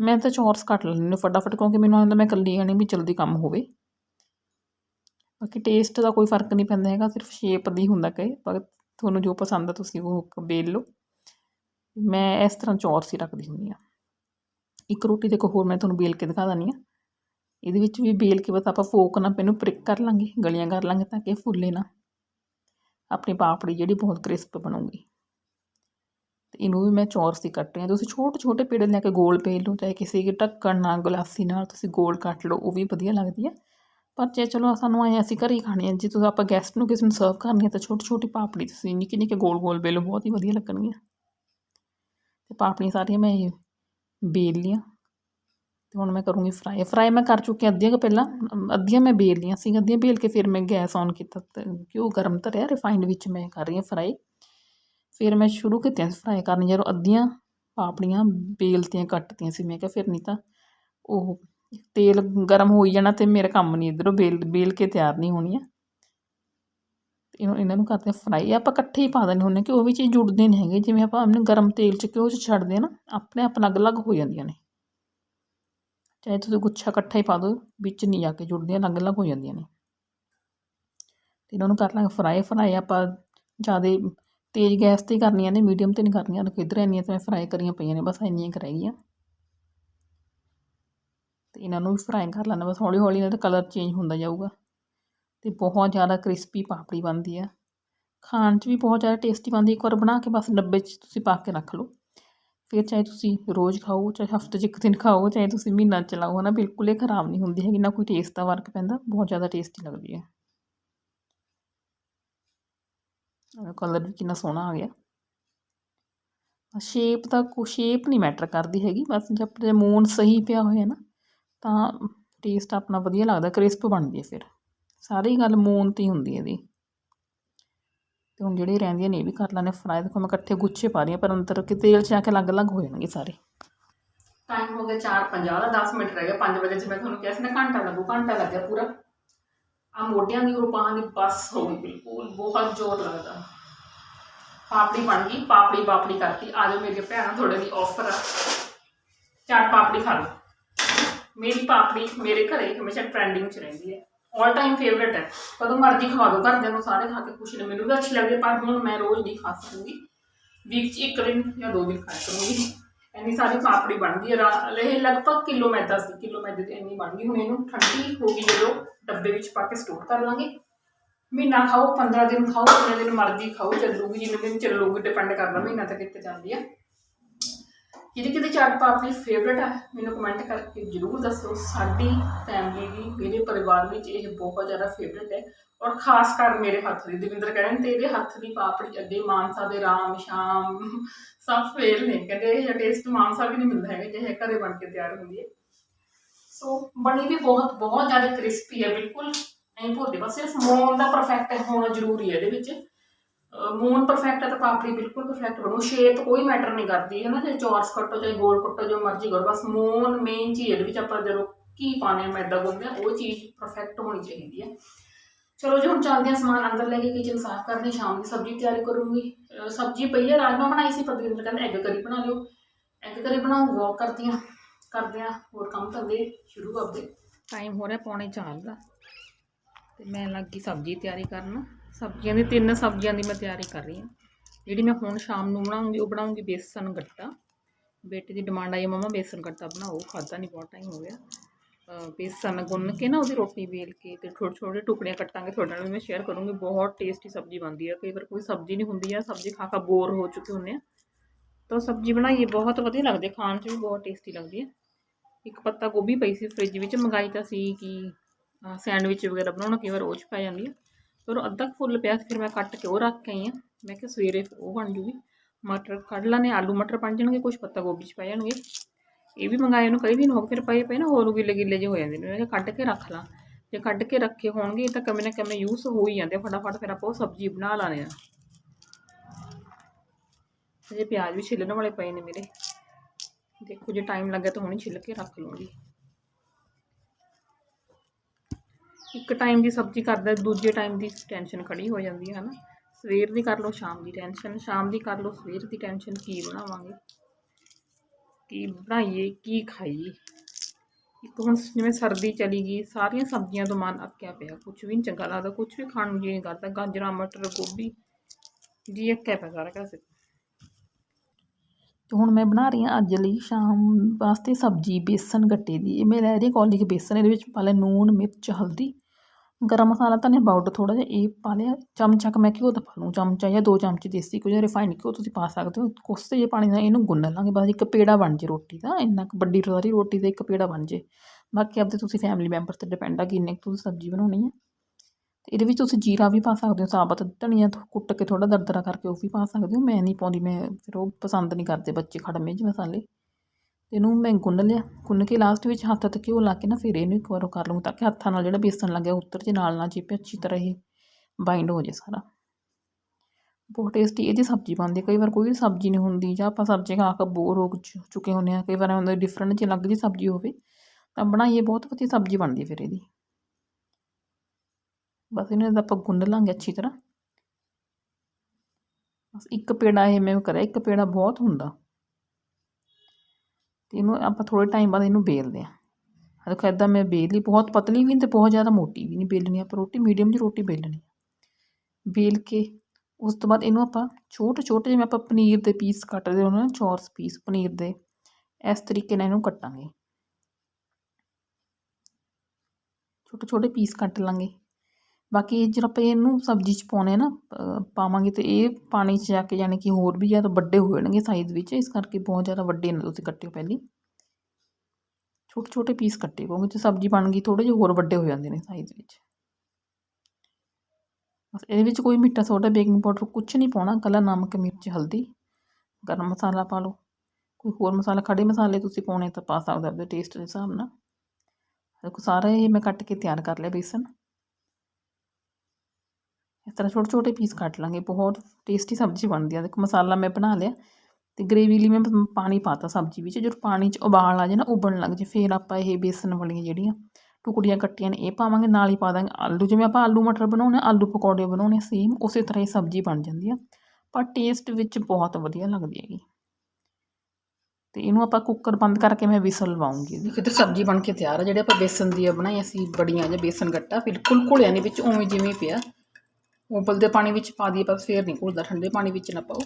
ਮੈਂ ਤਾਂ ਚੌਰਸ ਕੱਟ ਲੈਂਦੀ ਹਾਂ ਫਟਾਫਟ, ਕਿਉਂਕਿ ਮੈਨੂੰ ਆਉਂਦਾ ਮੈਂ ਇਕੱਲੀ ਜਾਣੀ ਵੀ ਜਲਦੀ ਕੰਮ ਹੋਵੇ। ਬਾਕੀ ਟੇਸਟ ਦਾ ਕੋਈ ਫ਼ਰਕ ਨਹੀਂ ਪੈਂਦਾ ਹੈਗਾ, ਸਿਰਫ ਸ਼ੇਪ ਦੀ ਹੁੰਦਾ ਕਿ ਪਰ ਤੁਹਾਨੂੰ ਜੋ ਪਸੰਦ ਆ ਤੁਸੀਂ ਉਹ ਬੇਲ ਲਓ। ਮੈਂ ਇਸ ਤਰ੍ਹਾਂ ਚੌਰਸ ਹੀ ਰੱਖਦੀ ਹੁੰਦੀ ਹਾਂ। ਇੱਕ ਰੋਟੀ ਦੇਖੋ ਹੋਰ ਮੈਂ ਤੁਹਾਨੂੰ ਬੇਲ ਕੇ ਦਿਖਾ ਦਿੰਦੀ ਹਾਂ। ਇਹਦੇ ਵਿੱਚ ਵੀ ਬੇਲ ਕੇ ਬਸ ਆਪਾਂ ਫੋਕ ਨਾਲ ਇਹਨੂੰ ਪ੍ਰਿਕ ਕਰ ਲਾਂਗੇ, ਗਲੀਆਂ ਕਰ ਲਾਂਗੇ ਤਾਂ ਕਿ ਇਹ ਫੁੱਲੇ ਨਾ। ਆਪਣੀ ਪਾਪੜੀ ਜਿਹੜੀ ਬਹੁਤ ਕ੍ਰਿਸਪ ਬਣੂਗੀ। ਤੇ ਇਹਨੂੰ ਵੀ ਮੈਂ ਚੌਰਸ ਹੀ ਕੱਟ ਰਹੀ ਹਾਂ ਤੁਸੀਂ ਛੋਟੇ ਛੋਟੇ ਪੇੜੇ ਲੈ ਕੇ ਗੋਲ ਪੇਲ ਲਓ ਚਾਹੇ ਕਿਸੇ ਦੇ ਢੱਕਣ ਨਾਲ, ਗਲਾਸੀ ਨਾਲ ਤੁਸੀਂ ਗੋਲ ਕੱਟ ਲਓ, ਉਹ ਵੀ ਵਧੀਆ ਲੱਗਦੀ ਹੈ ਪਰ ਜੇ ਚਲੋ ਸਾਨੂੰ ਆਏ ਅਸੀਂ ਘਰੇ ਹੀ ਖਾਣੀ ਆ, ਜੇ ਤੁਸੀਂ ਆਪਾਂ ਗੈਸਟ ਨੂੰ ਕਿਸੇ ਨੂੰ ਸਰਵ ਕਰਨੀ ਹੈ ਤਾਂ ਛੋਟੀ ਛੋਟੀ ਪਾਪੜੀ ਤੁਸੀਂ ਨਿੱਕੇ ਨਿੱਕੇ ਗੋਲ ਗੋਲ ਬੇਲੋ ਬਹੁਤ ਹੀ ਵਧੀਆ ਲੱਗਣਗੀਆਂ। ਤੇ ਪਾਪੜੀਆਂ ਸਾਰੀਆਂ ਮੈਂ ਇਹ ਬੇਲ ਲੀਆਂ ਤੇ ਹੁਣ ਮੈਂ ਕਰੂੰਗੀ ਫਰਾਈ ਫਰਾਈ ਮੈਂ ਕਰ ਚੁੱਕੀ ਅੱਧੀਆਂ ਕੁ ਪਹਿਲਾਂ ਅਮ, ਅੱਧੀਆਂ ਮੈਂ ਬੇਲ ਲੀਆਂ ਸੀ ਅੱਧੀਆਂ ਬੇਲ ਕੇ ਫਿਰ ਮੈਂ ਗੈਸ ਔਨ ਕੀਤਾ ਤੇ ਘਿਓ ਗਰਮ ਧਰਿਆ ਰਿਫਾਈਨਡ ਵਿੱਚ ਮੈਂ ਕਰ ਰਹੀ ਹਾਂ ਫਰਾਈ ਫਿਰ ਮੈਂ ਸ਼ੁਰੂ ਕੀਤੀਆਂ ਫਰਾਈ ਕਰਨੀ ਜਦੋਂ ਅੱਧੀਆਂ ਪਾਪੜੀਆਂ ਬੇਲਤੀਆਂ ਕੱਟਤੀਆਂ ਸੀ ਮੈਂ ਕਿਹਾ ਫਿਰ ਨਹੀਂ ਤਾਂ ਉਹ ਤੇਲ ਗਰਮ ਹੋਈ ਜਾਣਾ ਤੇ ਮੇਰਾ ਕੰਮ ਨਹੀਂ ਇੱਧਰੋਂ ਬੇਲ ਬੇਲ ਕੇ ਤਿਆਰ ਨਹੀਂ ਹੋਣੀਆਂ ਇਹਨੂੰ ਇਹਨਾਂ ਨੂੰ ਕਰਦੇ ਫਰਾਈ ਆਪਾਂ ਇਕੱਠੇ ਹੀ ਪਾ ਦਿੰਦੇ ਹੁੰਦੇ ਕਿ ਉਹ ਵੀ ਚੀਜ਼ ਜੁੜਦੇ ਨਹੀਂ ਹੈਗੇ। ਜਿਵੇਂ ਆਪਾਂ ਆਪਣੇ ਗਰਮ ਤੇਲ 'ਚ ਘਿਓ 'ਚ ਛੱਡਦੇ ਆ ਨਾ, ਆਪਣੇ ਆਪ ਅਲੱਗ-ਅਲੱਗ ਹੋ ਜਾਂਦੀਆਂ ਨੇ। ਚਾਹੇ ਤੁਸੀਂ ਗੁੱਛਾ ਇਕੱਠਾ ਹੀ ਪਾ ਦਿਓ, ਵਿੱਚ ਨਹੀਂ ਜਾ ਕੇ ਜੁੜਦੀਆਂ, ਅਲੱਗ-ਅਲੱਗ ਹੋ ਜਾਂਦੀਆਂ ਨੇ। ਤੇ ਇਹਨਾਂ ਨੂੰ ਕਰ ਲਾਂਗੇ ਫਰਾਈ ਫਰਾਈ ਆਪਾਂ ਜ਼ਿਆਦਾ ਤੇਜ਼ ਗੈਸ ਤੇ ਕਰਨੀਆਂ ਨੇ ਮੀਡੀਅਮ ਤੇ ਨਹੀਂ ਕਰਨੀਆਂ। ਦੇਖੋ ਇੱਧਰ ਇੰਨੀਆਂ ਤਾਂ ਮੈਂ ਫਰਾਈ ਕਰੀਆਂ ਪਈਆਂ ਨੇ, ਬਸ ਇੰਨੀਆਂ ਕੁ ਰਹਿ ਗਈਆਂ ਤੇ ਇਹਨਾਂ ਨੂੰ ਵੀ ਫਰਾਈ ਕਰ ਲੈਣਾ ਬਸ ਹੌਲੀ ਹੌਲੀ ਇਹਨਾਂ ਦਾ ਕਲਰ ਚੇਂਜ ਹੁੰਦਾ ਜਾਊਗਾ। ਤੇ ਬਹੁਤ ਜ਼ਿਆਦਾ ਕ੍ਰਿਸਪੀ ਪਾਪੜੀ ਬਣਦੀ ਆ ਖਾਣ 'ਚ ਵੀ ਬਹੁਤ ਜ਼ਿਆਦਾ ਟੇਸਟੀ ਬਣਦੀ ਇੱਕ ਵਾਰ ਬਣਾ ਕੇ ਬਸ ਡੱਬੇ 'ਚ ਤੁਸੀਂ ਪਾ ਕੇ ਰੱਖ ਲਓ ਫਿਰ ਚਾਹੇ ਤੁਸੀਂ ਰੋਜ਼ ਖਾਓ ਚਾਹੇ ਹਫ਼ਤੇ 'ਚ ਇੱਕ ਦਿਨ ਖਾਓ ਚਾਹੇ ਤੁਸੀਂ ਮਹੀਨਾ ਚਲਾਓ ਨਾ ਬਿਲਕੁਲ ਇਹ ਖਰਾਬ ਨਹੀਂ ਹੁੰਦੀ ਹੈਗੀ ਨਾ ਕੋਈ ਟੇਸਟ ਦਾ ਫ਼ਰਕ ਪੈਂਦਾ ਬਹੁਤ ਜ਼ਿਆਦਾ ਟੇਸਟੀ ਲੱਗਦੀ ਹੈ ਕਲਰ ਵੀ ਕਿੰਨਾ ਸੋਹਣਾ ਆ ਗਿਆ ਸ਼ੇਪ ਦਾ ਕੋ ਸ਼ੇਪ ਨਹੀਂ ਮੈਟਰ ਕਰਦੀ ਹੈਗੀ ਬਸ ਜੇ ਆਪਣੇ ਮੂਨ ਸਹੀ ਪਿਆ ਹੋਇਆ ਨਾ ਤਾਂ ਟੇਸਟ ਆਪਣਾ ਵਧੀਆ ਲੱਗਦਾ ਕ੍ਰਿਸਪ ਬਣਦੀ ਹੈ ਫਿਰ ਸਾਰੀ ਗੱਲ ਮੂਨ 'ਤੇ ਹੁੰਦੀ ਹੈ ਇਹਦੀ। ਤੇ ਹੁਣ ਜਿਹੜੀ ਰਹਿੰਦੀਆਂ ਨੇ ਇਹ ਵੀ ਕਰ ਲੈਣੇ ਫਰਾਈ ਦੇਖੋ ਮੈਂ ਇਕੱਠੇ ਗੁੱਛੇ ਪਾ ਰਹੀ ਹਾਂ, ਪਰ ਅੰਦਰ ਕਿ ਤੇਲ 'ਚ ਆ ਕੇ ਅਲੱਗ-ਅਲੱਗ ਹੋ ਜਾਣਗੇ ਸਾਰੇ। ਟਾਈਮ ਹੋ ਗਿਆ 4:50 ਦਾ 10 ਮਿੰਟ ਰਹਿ ਗਏ 5 ਵਜੇ ਜਿਵੇਂ ਤੁਹਾਨੂੰ ਕਿਹਾ ਸੀ ਨਾ, ਘੰਟਾ ਲੱਗੂ, ਘੰਟਾ ਲੱਗਿਆ ਪੂਰਾ। ਆ ਮੋਢਿਆਂ ਦੀ ਰੁਪਾਂ ਦੀ ਬੱਸ ਹੋ ਗਈ ਬਿਲਕੁਲ, ਬਹੁਤ ਜ਼ੋਰ ਲੱਗਦਾ। ਪਾਪੜੀ ਬਣ ਗਈ, ਪਾਪੜੀ ਪਾਪੜੀ ਕਰਤੀ। ਆ ਜਾਓ ਮੇਰੀ ਭੈਣਾਂ, ਤੁਹਾਡੇ ਲਈ ਆਫਰ ਆ। ਚਾਟ ਪਾਪੜੀ ਖਾ ਲਓ। ਮੇਰੀ ਪਾਪੜੀ ਮੇਰੇ ਘਰੇ ਹਮੇਸ਼ਾ ਟ੍ਰੈਂਡਿੰਗ 'ਚ ਰਹਿੰਦੀ ਹੈ। ਆਲ ਟਾਈਮ ਫੇਵਰਟ ਹੈ। ਕਦੋਂ ਮਰਜ਼ੀ ਖਵਾ ਦਿਓ ਘਰਦਿਆਂ ਨੂੰ ਸਾਰੇ ਖਾ ਕੇ ਖੁਸ਼ ਨੇ। ਮੈਨੂੰ ਵੀ ਅੱਛੀ ਲੱਗਦੀ ਹੈ, ਪਰ ਹੁਣ ਮੈਂ ਰੋਜ਼ ਨਹੀਂ ਖਾ ਸਕੂੰਗੀ ਵੀਕ 'ਚ ਇੱਕ ਦਿਨ ਜਾਂ ਦੋ ਦਿਨ ਖਾਇਆ ਕਰੂੰਗੀ। ਇੰਨੀ ਸਾਰੀ ਪਾਪੜੀ ਬਣਦੀ ਹੈ। ਇਹ ਲਗਭਗ ਕਿਲੋ ਮੈਦਾ ਸੀ। ਕਿਲੋ ਮੈਦੇ ਦੀ ਇੰਨੀ ਬਣ ਗਈ। ਹੁਣ ਇਹਨੂੰ ਠੰਡੀ ਹੋ ਗਈ ਜਦੋਂ ਡੱਬੇ ਵਿੱਚ ਪਾ ਕੇ ਸਟੋਰ ਕਰ ਲਾਂਗੇ। ਮਹੀਨਾ ਖਾਓ 15 ਦਿਨ ਖਾਓ ਜਿੰਨੇ ਦਿਨ ਮਰਜ਼ੀ ਖਾਓ। ਚੱਲੂਗੀ ਜਿੰਨੇ ਦਿਨ ਚੱਲੂਗੀ ਡਿਪੈਂਡ ਕਰਦਾ ਮਹੀਨਾ ਤੱਕ ਕਿੱਥੇ ਜਾਂਦੀ ਹੈ ਕਿਹਦੀ ਕਿਹਦੀ ਚਾਟ ਪਾਪੜੀ ਫੇਵਰਟ ਹੈ ਮੈਨੂੰ ਕਮੈਂਟ ਕਰਕੇ ਜਰੂਰ ਦੱਸੋ। ਸਾਡੀ ਫੈਮਿਲੀ ਦੀ ਮੇਰੇ ਪਰਿਵਾਰ ਵਿੱਚ ਇਹ ਬਹੁਤ ਜ਼ਿਆਦਾ ਫੇਵਰਟ ਹੈ। ਔਰ ਖਾਸ ਕਰ ਮੇਰੇ ਹੱਥ ਦੀ, ਦਵਿੰਦਰ ਕਹਿੰਦੇ ਇਹਦੇ ਹੱਥ ਦੀ ਪਾਪੜੀ ਅੱਗੇ ਮਾਨਸਾ ਦੇ ਰਾਮ, ਸ਼ਾਮ, ਸਭ ਫੇਲ ਨੇ। ਕਹਿੰਦੇ ਇਹ ਟੇਸਟ ਮਾਨਸਾ ਵੀ ਨਹੀਂ ਮਿਲਦਾ ਹੈਗਾ, ਜੇ ਇਹ ਘਰੇ ਬਣ ਕੇ ਤਿਆਰ ਹੁੰਦੀ ਹੈ। ਸੋ ਬਣੀ ਵੀ ਬਹੁਤ ਬਹੁਤ ਜ਼ਿਆਦਾ ਕ੍ਰਿਸਪੀ ਹੈ, ਬਿਲਕੁਲ। ਨਹੀਂ ਭੁਰਦੇ ਬਸ ਸਿਰਫ ਮੂਨ ਦਾ ਪਰਫੈਕਟ ਹੋਣਾ ਜ਼ਰੂਰੀ ਹੈ ਇਹਦੇ ਵਿੱਚ। ਮੂਨ ਪਰਫੈਕਟ ਹੈ ਤਾਂ ਪਾਪੜੀ ਬਿਲਕੁਲ ਪਰਫੈਕਟ ਬਣੂ। ਸ਼ੇਪ ਕੋਈ ਮੈਟਰ ਨਹੀਂ ਕਰਦੀ ਹੈ ਨਾ ਜੇ ਚੌਰਸ ਕੱਟੋ ਚਾਹੇ ਗੋਲ ਕੱਟੋ ਜੋ ਮਰਜ਼ੀ ਕਰੋ ਬਸ ਮੂਨ ਮੇਨ ਚੀਜ਼ ਇਹਦੇ ਵਿੱਚ ਆਪਾਂ ਜਦੋਂ ਕੀ ਪਾਣੇ ਮੈਦਾ ਗੁੰਨਦੇ ਆ ਉਹ ਚੀਜ਼ ਪਰਫੈਕਟ ਹੋਣੀ ਚਾਹੀਦੀ ਹੈ। ਚਲੋ ਜੀ ਹੁਣ ਚੱਲਦੇ ਹਾਂ ਸਮਾਨ ਅੰਦਰ ਲੈ ਕੇ ਕਿਚਨ ਸਾਫ਼ ਕਰਦੇ ਹਾਂ, ਸ਼ਾਮ ਦੀ ਸਬਜ਼ੀ ਤਿਆਰੀ ਕਰੂੰਗੀ। ਸਬਜ਼ੀ ਪਈ ਹੈ ਰਾਜਮਾ ਬਣਾਈ ਸੀ ਪਤਵਿੰਦਰ ਕਹਿੰਦਾ ਐਗ ਕਰੀ ਬਣਾ ਲਿਓ। ਐਗ ਕਰੀ ਬਣਾਉਂ ਵਾਕ ਕਰਦੀ ਹਾਂ ਕਰਦੇ ਹਾਂ ਹੋਰ ਕੰਮ ਕਰਦੇ ਸ਼ੁਰੂ ਕਰਦੇ। ਟਾਈਮ ਹੋ ਰਿਹਾ ਪੌਣੇ ਚਾਰ ਦਾ। ਤੇ ਮੈਂ ਲੱਗੀ ਸਬਜ਼ੀ ਤਿਆਰੀ ਕਰਨ। ਸਬਜ਼ੀਆਂ ਦੀ ਤਿੰਨ ਸਬਜ਼ੀਆਂ ਦੀ ਮੈਂ ਤਿਆਰੀ ਕਰ ਰਹੀ ਹਾਂ। ਜਿਹੜੀ ਮੈਂ ਹੁਣ ਸ਼ਾਮ ਨੂੰ ਬਣਾਉਂਗੀ, ਉਹ ਬਣਾਉਂਗੀ ਬੇਸਨ ਗੱਟਾ। ਬੇਟੇ ਦੀ ਡਿਮਾਂਡ ਆਈ ਮਮਾ, ਬੇਸਨ ਗੱਟਾ ਬਣਾਓ ਖਾਦਾ ਨਹੀਂ ਬਹੁਤ ਟਾਈਮ ਹੋ ਗਿਆ। ਬੇਸਨ ਗੁੰਨ ਕੇ ਨਾ ਉਹਦੀ ਰੋਟੀ ਵੇਲ ਕੇ ਤੇ ਛੋਟੇ ਛੋਟੇ ਟੁਕੜੀਆਂ ਕੱਟਾਂਗੇ, ਤੁਹਾਡੇ ਨਾਲ ਵੀ ਮੈਂ ਸ਼ੇਅਰ ਕਰੂੰਗੀ। ਬਹੁਤ ਟੇਸਟੀ ਸਬਜ਼ੀ ਬਣਦੀ ਹੈ ਕਈ ਵਾਰ ਕੋਈ ਸਬਜ਼ੀ ਨਹੀਂ ਹੁੰਦੀ ਆ, ਸਬਜ਼ੀ ਖਾ ਖਾ ਬੋਰ ਹੋ ਚੁੱਕੇ ਹੁੰਦੇ ਆ। ਤਾਂ ਉਹ ਸਬਜ਼ੀ ਬਣਾਈਏ, ਬਹੁਤ ਵਧੀਆ ਲੱਗਦੀ ਖਾਣ 'ਚ ਵੀ ਬਹੁਤ ਟੇਸਟੀ ਲੱਗਦੀ ਹੈ ਇੱਕ ਪੱਤਾ ਗੋਭੀ ਪਈ ਸੀ ਫ੍ਰਿਜ ਵਿੱਚ, ਮੰਗਾਈ ਤਾਂ ਸੀ ਕਿ ਸੈਂਡਵਿਚ ਵਗੈਰਾ ਬਣਾਉਣਾ, ਕਈ ਵਾਰ ਉਹ 'ਚ ਪੈ ਜਾਂਦੀ ਹੈ ਪਰ ਉਹ ਅੱਧਾ ਫੁੱਲ ਪਿਆ ਫਿਰ ਮੈਂ ਕੱਟ ਕੇ ਉਹ ਰੱਖ ਕੇ ਆਈ ਹਾਂ। ਮੈਂ ਕਿਹਾ ਸਵੇਰੇ ਉਹ ਬਣ ਜੂਗੀ। ਮਟਰ ਕੱਢ ਲਾਣੇ ਆਲੂ ਮਟਰ ਬਣ ਜਾਣਗੇ ਕੁਝ ਪੱਤਾ ਗੋਭੀ 'ਚ ਪੈ ਜਾਣਗੇ। ਇਹ ਵੀ ਮੰਗਾਏ ਉਹਨੂੰ, ਕਈ ਦਿਨ ਹੋ ਫਿਰ ਪਏ ਪਏ ਨਾ, ਹੋਰ ਗਿੱਲੇ ਗਿੱਲੇ ਜਿਹੇ ਹੋ ਜਾਂਦੇ ਨੇ। ਮੈਂ ਕਿਹਾ ਕੱਢ ਕੇ ਰੱਖ ਲਾਂ। ਜੇ ਕੱਢ ਕੇ ਰੱਖੇ ਹੋਣਗੇ ਤਾਂ ਕਮੇ ਨਾ ਕਮੇ ਯੂਜ਼ ਹੋ ਹੀ ਜਾਂਦੇ ਫਟਾਫਟ ਫਿਰ ਆਪਾਂ ਉਹ ਸਬਜ਼ੀ ਬਣਾ ਲਾਣੇ ਆ ਅਜੇ ਪਿਆਜ਼ ਵੀ ਛਿੱਲਣ ਵਾਲੇ ਪਏ ਨੇ ਮੇਰੇ। ਦੇਖੋ ਜੇ ਟਾਈਮ ਲੱਗਾ ਤਾਂ ਹੁਣੇ ਛਿੱਲ ਕੇ ਰੱਖ ਲੂੰਗੀ। ਇੱਕ ਟਾਈਮ ਦੀ ਸਬਜ਼ੀ ਕਰਦਾ, ਦੂਜੇ ਟਾਈਮ ਦੀ ਟੈਨਸ਼ਨ ਖੜੀ ਹੋ ਜਾਂਦੀ ਹੈ, ਹਨਾ? ਸਵੇਰ ਦੀ ਕਰ ਲਓ, ਸ਼ਾਮ ਦੀ ਟੈਨਸ਼ਨ ਸ਼ਾਮ ਦੀ ਕਰ ਲਓ, ਸਵੇਰ ਦੀ ਟੈਨਸ਼ਨ ਕੀ ਬਣਾਵਾਂਗੇ? ਕੀ ਬਣਾਈਏ, ਕੀ ਖਾਈਏ? ਇੱਕ ਹੁਣ ਜਿਵੇਂ ਸਰਦੀ ਚਲੀ ਗਈ, ਸਾਰੀਆਂ ਸਬਜ਼ੀਆਂ ਤੋਂ ਮਨ ਅੱਕਿਆ ਪਿਆ ਕੁਝ ਵੀ ਨਹੀਂ ਚੰਗਾ ਲੱਗਦਾ ਕੁਝ ਵੀ ਖਾਣ ਨੂੰ ਜੀ ਨਹੀਂ ਕਰਦਾ, ਗਾਜਰਾਂ, ਮਟਰ, ਗੋਭੀ ਜੀ ਅੱਕਿਆ ਪਿਆ ਸਾਰਾ ਕਾਸੇ ਤੇ ਹੁਣ ਮੈਂ ਬਣਾ ਰਹੀ ਹਾਂ ਅੱਜ ਲਈ ਸ਼ਾਮ ਵਾਸਤੇ ਸਬਜ਼ੀ ਬੇਸਨ ਗੱਟੇ ਦੀ, ਇਹ ਮੈਂ ਲੈ ਰਹੀ ਕੌਲੀ ਕੇ ਬੇਸਨ, ਇਹਦੇ ਵਿੱਚ ਪਾ ਲਿਆ ਨੂਨ, ਮਿਰਚ, ਹਲਦੀ ਗਰਮ ਮਸਾਲਾ ਧਨੀਆ ਪਾਊਡਰ ਥੋੜਾ ਜਿਹਾ ਇਹ ਪਾ ਲਿਆ, ਚਮਚਾ ਕੁ ਮੈਂ ਘਿਓ ਦਾ ਪਾ ਲੂੰ ਚਮਚਾ ਜਾਂ ਦੋ ਚਮਚੇ ਦੇਸੀ ਘਿਓ ਜਾਂ ਰਿਫਾਈਨਡ ਘਿਓ ਤੁਸੀਂ ਪਾ ਸਕਦੇ ਹੋ, ਕੋਸੇ ਜੇ ਪਾਣੀ ਨਾਲ ਇਹਨੂੰ ਗੁੰਨ ਲਾਂਗੇ, ਬਸ ਇੱਕ ਪੇੜਾ ਬਣ ਜੇ ਰੋਟੀ ਦਾ, ਇੰਨਾ ਕੁ ਵੱਡੀ ਸਾਰੀ ਰੋਟੀ ਦਾ ਇੱਕ ਪੇੜਾ ਬਣ ਜੇ। ਬਾਕੀ ਆਪਦੇ ਤੁਸੀਂ ਫੈਮਿਲੀ ਮੈਂਬਰ ਤੇ ਡਿਪੈਂਡ ਆ ਕਿੰਨੇ ਕੁ ਤੁਸੀਂ ਸਬਜ਼ੀ ਬਣਾਉਣੀ ਹੈ ਤੇ ਇਹਦੇ ਵਿੱਚ ਤੁਸੀਂ ਜੀਰਾ ਵੀ ਪਾ ਸਕਦੇ ਹੋ, ਸਾਬਤ ਧਨੀਆ ਕੁੱਟ ਕੇ ਥੋੜਾ ਦਰਦਰਾ ਕਰਕੇ ਉਹ ਵੀ ਪਾ ਸਕਦੇ ਹੋ, ਮੈਂ ਨਹੀਂ ਪਾਉਂਦੀ, ਮੈਂ ਫਿਰ ਉਹ ਪਸੰਦ ਨਹੀਂ ਕਰਦੇ ਬੱਚੇ ਖੜਮੇ ਜਿਹੇ ਮਸਾਲੇ। ਇਹਨੂੰ ਮੈਂ ਗੁੰਨ ਲਿਆ, ਗੁੰਨ ਕੇ ਲਾਸਟ ਵਿੱਚ ਹੱਥ ਤੇ ਘਿਓ ਲਾ ਕੇ ਨਾ ਫਿਰ ਇਹਨੂੰ ਇੱਕ ਵਾਰ ਉਹ ਕਰ ਲਵਾਂ ਤਾਂ ਕਿ ਹੱਥਾਂ ਨਾਲ ਜਿਹੜਾ ਬੇਸਣ ਲੱਗਿਆ ਉੱਤਰ ਜੇ, ਨਾਲ ਨਾਲ ਚਿਪੇ, ਅੱਛੀ ਤਰ੍ਹਾਂ ਇਹ ਬਾਈਂਡ ਹੋ ਜੇ ਸਾਰਾ। ਬਹੁਤ ਟੇਸਟੀ ਇਹਦੀ ਸਬਜ਼ੀ ਬਣਦੀ ਹੈ। ਕਈ ਵਾਰ ਕੋਈ ਸਬਜ਼ੀ ਨਹੀਂ ਹੁੰਦੀ ਜਾਂ ਆਪਾਂ ਸਬਜ਼ੀ ਖਾ ਕੇ ਬੋਰ ਹੋ ਚੁ- ਚੁੱਕੇ ਹੁੰਦੇ ਹਾਂ, ਕਈ ਵਾਰ ਹੁੰਦਾ ਡਿਫਰੈਂਟ ਜਿਹੀ ਅਲੱਗ ਜਿਹੀ ਸਬਜ਼ੀ ਹੋਵੇ, ਤਾਂ ਬਣਾਈਏ ਬਹੁਤ ਵਧੀਆ ਸਬਜ਼ੀ ਬਣਦੀ ਫਿਰ ਇਹਦੀ। ਬਸ ਇਹਨੂੰ ਇਹਦਾ ਆਪਾਂ ਗੁੰਨ ਲਾਂਗੇ ਅੱਛੀ ਤਰ੍ਹਾਂ। ਬਸ ਇੱਕ ਪੇੜਾ ਇਹ ਮੈਂ ਕਰਿਆ, ਇੱਕ ਪੇੜਾ ਬਹੁਤ ਹੁੰਦਾ। ਤੇ ਇਹਨੂੰ ਆਪਾਂ ਥੋੜ੍ਹੇ ਟਾਈਮ ਬਾਅਦ ਇਹਨੂੰ ਬੇਲਦੇ ਹਾਂ। ਦੇਖੋ ਇੱਦਾਂ ਮੈਂ ਬੇਲ ਲਈ, ਬਹੁਤ ਪਤਲੀ ਵੀ ਨਹੀਂ ਤੇ ਬਹੁਤ ਜ਼ਿਆਦਾ ਮੋਟੀ ਵੀ ਨਹੀਂ ਬੇਲਣੀ ਆਪਾਂ, ਰੋਟੀ ਮੀਡੀਅਮ ਜਿਹੀ ਰੋਟੀ ਬੇਲਣੀ ਬੇਲ ਕੇ ਉਸ ਤੋਂ ਬਾਅਦ ਇਹਨੂੰ ਆਪਾਂ ਛੋਟੇ ਛੋਟੇ ਜਿਵੇਂ ਆਪਾਂ ਪਨੀਰ ਦੇ ਪੀਸ ਕੱਟਦੇ ਹੁੰਦੇ ਨਾ ਚੌਰਸ ਪੀਸ ਪਨੀਰ ਦੇ, ਇਸ ਤਰੀਕੇ ਨਾਲ ਇਹਨੂੰ ਕੱਟਾਂਗੇ। ਛੋਟੇ ਛੋਟੇ ਪੀਸ ਕੱਟ ਲਾਂਗੇ। ਬਾਕੀ ਇਹ ਜਦੋਂ ਆਪਾਂ ਇਹਨੂੰ ਸਬਜ਼ੀ 'ਚ ਪਾਉਣੇ ਨਾ ਪਾਵਾਂਗੇ ਤਾਂ ਇਹ ਪਾਣੀ 'ਚ ਜਾ ਕੇ ਯਾਨੀ ਕਿ ਹੋਰ ਵੀ ਜ਼ਿਆਦਾ ਵੱਡੇ ਹੋ ਜਾਣਗੇ ਸਾਈਜ਼ ਵਿੱਚ, ਇਸ ਕਰਕੇ ਬਹੁਤ ਜ਼ਿਆਦਾ ਵੱਡੇ ਨਾ ਤੁਸੀਂ ਕੱਟਿਓ ਪਹਿਲੀ। ਛੋਟੇ ਛੋਟੇ ਪੀਸ ਕੱਟੇ, ਕਿਉਂਕਿ ਜੇ ਸਬਜ਼ੀ ਬਣ ਗਈ ਥੋੜੇ ਜਿਹੇ ਹੋਰ ਵੱਡੇ ਹੋ ਜਾਂਦੇ ਨੇ ਸਾਈਜ਼ ਵਿੱਚ। ਬਸ ਇਹਦੇ ਵਿੱਚ ਕੋਈ ਮਿੱਠਾ ਸੋਡਾ ਬੇਕਿੰਗ ਪਾਊਡਰ ਕੁਝ ਨਹੀਂ ਪਾਉਣਾ ਕੱਲਾ ਨਮਕ, ਮਿਰਚ, ਹਲਦੀ, ਗਰਮ ਮਸਾਲਾ ਪਾ ਲਓ। ਕੋਈ ਹੋਰ ਮਸਾਲਾ, ਖੜੇ ਮਸਾਲੇ ਤੁਸੀਂ ਪਾਉਣੇ ਤਾਂ ਪਾ ਸਕਦੇ ਹੋ ਆਪਣੇ ਟੇਸਟ ਦੇ ਹਿਸਾਬ ਨਾਲ। ਦੇਖੋ ਸਾਰਾ ਇਹ ਮੈਂ ਕੱਟ ਕੇ ਤਿਆਰ ਕਰ ਲਿਆ ਬੇਸਨ। ਇਸ ਤਰ੍ਹਾਂ ਛੋਟੇ ਛੋਟੇ ਪੀਸ ਕੱਟ ਲਾਂਗੇ, ਬਹੁਤ ਟੇਸਟੀ ਸਬਜ਼ੀ ਬਣਦੀ ਆ। ਦੇਖੋ ਮਸਾਲਾ ਮੈਂ ਬਣਾ ਲਿਆ ਤੇ ਗ੍ਰੇਵੀ ਲਈ ਮੈਂ ਪ- ਪਾਣੀ ਪਾਤਾ ਸਬਜ਼ੀ ਵਿੱਚ, ਜਦੋਂ ਪਾਣੀ 'ਚ ਉਬਾਲ ਆ ਜਾਏ ਨਾ, ਉਬਲਣ ਲੱਗ ਜੇ ਫਿਰ ਆਪਾਂ ਇਹ ਬੇਸਨ ਵਾਲੀਆਂ ਜਿਹੜੀਆਂ ਟੁਕੜੀਆਂ ਕੱਟੀਆਂ ਨੇ, ਇਹ ਪਾਵਾਂਗੇ, ਨਾਲ ਹੀ ਪਾ ਦਾਂਗੇ ਆਲੂ। ਜਿਵੇਂ ਆਪਾਂ ਆਲੂ ਮਟਰ ਬਣਾਉਣੇ ਆਲੂ ਪਕੌੜੇ ਬਣਾਉਣੇ ਸੇਮ ਉਸੇ ਤਰ੍ਹਾਂ ਹੀ ਸਬਜ਼ੀ ਬਣ ਜਾਂਦੀ ਆ। ਪਰ ਟੇਸਟ ਵਿੱਚ ਬਹੁਤ ਵਧੀਆ ਲੱਗਦੀ ਹੈਗੀ। ਤੇ ਇਹਨੂੰ ਆਪਾਂ ਕੁੱਕਰ ਬੰਦ ਕਰਕੇ ਮੈਂ ਵਿਸਲ ਲਵਾਉਂਗੀ ਦੇਖੋ ਇੱਧਰ ਸਬਜ਼ੀ ਬਣ ਕੇ ਤਿਆਰ ਆ, ਜਿਹੜੇ ਆਪਾਂ ਬੇਸਨ ਦੀ ਬਣਾਈ ਅਸੀਂ ਬੜੀਆਂ ਜਿਹਾ ਬੇਸਨ ਗੱਟਾ ਬਿਲਕੁਲ ਘੁਲਿਆ ਨਹੀਂ ਵਿੱਚ, ਉਵੇਂ ਜਿਵੇਂ ਪਿਆ। ਉਬਲਦੇ ਪਾਣੀ ਵਿੱਚ ਪਾ ਦਈਏ, ਬਸ ਫੇਰ ਨਹੀਂ ਘੁਲਦਾ, ਠੰਡੇ ਪਾਣੀ ਵਿੱਚ ਨਾ ਪਾਓ।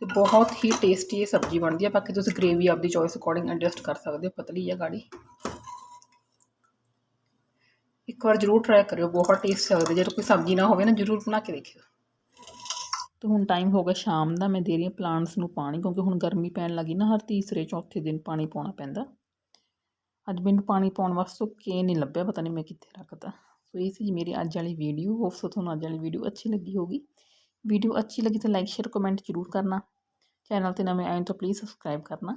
ਤੇ ਬਹੁਤ ਹੀ ਟੇਸਟੀ ਇਹ ਸਬਜ਼ੀ ਬਣਦੀ ਹੈ ਬਾਕੀ ਤੁਸੀਂ ਗ੍ਰੇਵੀ ਆਪਦੀ ਚੋਇਸ ਅਕੋਰਡਿੰਗ ਐਡਜਸਟ ਕਰ ਸਕਦੇ ਹੋ, ਪਤਲੀ ਜਾਂ ਗਾੜੀ। ਇੱਕ ਵਾਰ ਜ਼ਰੂਰ ਟਰਾਈ ਕਰਿਓ, ਬਹੁਤ ਟੇਸਟ ਲੱਗਦਾ ਜੇ ਕੋਈ ਸਬਜ਼ੀ ਨਾ ਹੋਵੇ ਨਾ, ਜ਼ਰੂਰ ਬਣਾ ਕੇ ਦੇਖਿਓ। ਤੇ ਹੁਣ ਟਾਈਮ ਹੋ ਗਿਆ ਸ਼ਾਮ ਦਾ, ਮੈਂ ਦੇ ਰਹੀ ਹਾਂ ਪਲਾਂਟਸ ਨੂੰ ਪਾਣੀ, ਕਿਉਂਕਿ ਹੁਣ ਗਰਮੀ ਪੈਣ ਲੱਗੀ ਨਾ ਹਰ ਤੀਸਰੇ, ਚੌਥੇ ਦਿਨ ਪਾਣੀ ਪਾਉਣਾ ਪੈਂਦਾ। ਅੱਜ ਮੈਨੂੰ ਪਾਣੀ ਪਾਉਣ ਵਾਸਤੇ ਕੇ ਨਹੀਂ ਲੱਭਿਆ, ਪਤਾ ਨਹੀਂ ਮੈਂ ਕਿੱਥੇ ਰੱਖਤਾ। ਸੋ ਇਹ ਸੀ ਜੀ ਮੇਰੀ ਅੱਜ ਵਾਲੀ ਵੀਡੀਓ ਹੋਪ ਸੋ ਤੁਹਾਨੂੰ ਅੱਜ ਵਾਲੀ ਵੀਡੀਓ ਅੱਛੀ ਲੱਗੀ ਹੋਗੀ ਵੀਡੀਓ ਅੱਛੀ ਲੱਗੀ ਤਾਂ ਲਾਈਕ ਸ਼ੇਅਰ ਕਮੈਂਟ ਜ਼ਰੂਰ ਕਰਨਾ ਚੈਨਲ ਤੇ ਨਵੇਂ ਆਏ ਤਾਂ ਪਲੀਜ਼ ਸਬਸਕ੍ਰਾਈਬ ਕਰਨਾ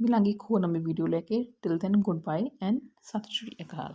ਮਿਲਾਂਗੇ ਇੱਕ ਹੋਰ ਨਵੀਂ ਵੀਡੀਓ ਲੈ ਕੇ till then goodbye and ਸਤਿ ਸ਼੍ਰੀ ਅਕਾਲ